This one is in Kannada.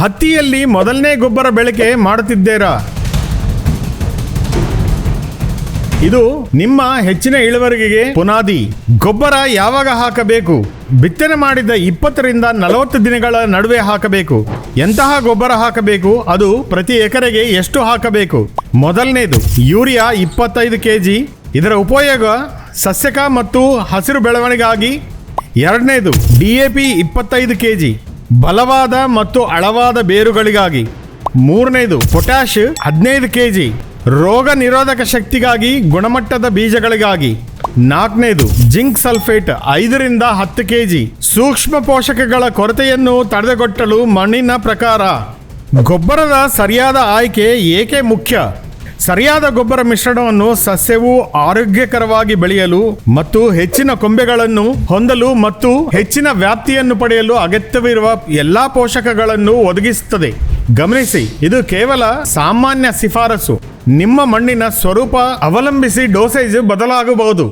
ಹತ್ತಿಯಲ್ಲಿ ಮೊದಲನೇ ಗೊಬ್ಬರ ಬೆಳಕೆ ಮಾಡುತ್ತಿದ್ದೀರಾ? ಇದು ನಿಮ್ಮ ಹೆಚ್ಚಿನ ಇಳುವರಿಗೆ ಪುನಾದಿ. ಗೊಬ್ಬರ ಯಾವಾಗ ಹಾಕಬೇಕು? ಬಿತ್ತನೆ ಮಾಡಿದ ಇಪ್ಪತ್ತರಿಂದ ನಲವತ್ತು ದಿನಗಳ ನಡುವೆ ಹಾಕಬೇಕು. ಎಂತಹ ಗೊಬ್ಬರ ಹಾಕಬೇಕು? ಅದು ಪ್ರತಿ ಎಕರೆಗೆ ಎಷ್ಟು ಹಾಕಬೇಕು? ಮೊದಲನೇದು, ಯೂರಿಯಾ ಇಪ್ಪತ್ತೈದು ಕೆಜಿ. ಇದರ ಉಪಯೋಗ ಸಸ್ಯಕ ಮತ್ತು ಹಸಿರು ಬೆಳವಣಿಗಾಗಿ ಎರಡನೇದು, ಡಿ ಎ ಪಿ ಇಪ್ಪತ್ತೈದು ಕೆಜಿ. ಬಲವಾದ ಮತ್ತು ಅಳವಾದ ಬೇರುಗಳಿಗಾಗಿ. ಮೂರನೇದು ಪೊಟ್ಯಾಶ್ ಹದಿನೈದು ಕೆಜಿ. ರೋಗ ನಿರೋಧಕ ಶಕ್ತಿಗಾಗಿ ಗುಣಮಟ್ಟದ ಬೀಜಗಳಿಗಾಗಿ. ನಾಲ್ಕನೇದು, ಜಿಂಕ್ ಸಲ್ಫೇಟ್ ಐದರಿಂದ ಹತ್ತು ಕೆಜಿ. ಸೂಕ್ಷ್ಮ ಪೋಷಕಗಳ ಕೊರತೆಯನ್ನು ತಡೆಗಟ್ಟಲು ಮಣ್ಣಿನ ಪ್ರಕಾರ. ಗೊಬ್ಬರದ ಸರಿಯಾದ ಆಯ್ಕೆ ಏಕೆ ಮುಖ್ಯ? ಸರಿಯಾದ ಗೊಬ್ಬರ ಮಿಶ್ರಣವನ್ನು ಸಸ್ಯವು ಆರೋಗ್ಯಕರವಾಗಿ ಬೆಳೆಯಲು ಮತ್ತು ಹೆಚ್ಚಿನ ಕೊಂಬೆಗಳನ್ನು ಹೊಂದಲು ಮತ್ತು ಹೆಚ್ಚಿನ ವ್ಯಾಪ್ತಿಯನ್ನು ಪಡೆಯಲು ಅಗತ್ಯವಿರುವ ಎಲ್ಲಾ ಪೋಷಕಗಳನ್ನು ಒದಗಿಸುತ್ತದೆ. ಗಮನಿಸಿ, ಇದು ಕೇವಲ ಸಾಮಾನ್ಯ ಶಿಫಾರಸು ನಿಮ್ಮ ಮಣ್ಣಿನ ಸ್ವರೂಪ ಅವಲಂಬಿಸಿ ಡೋಸೇಜ್ ಬದಲಾಗಬಹುದು.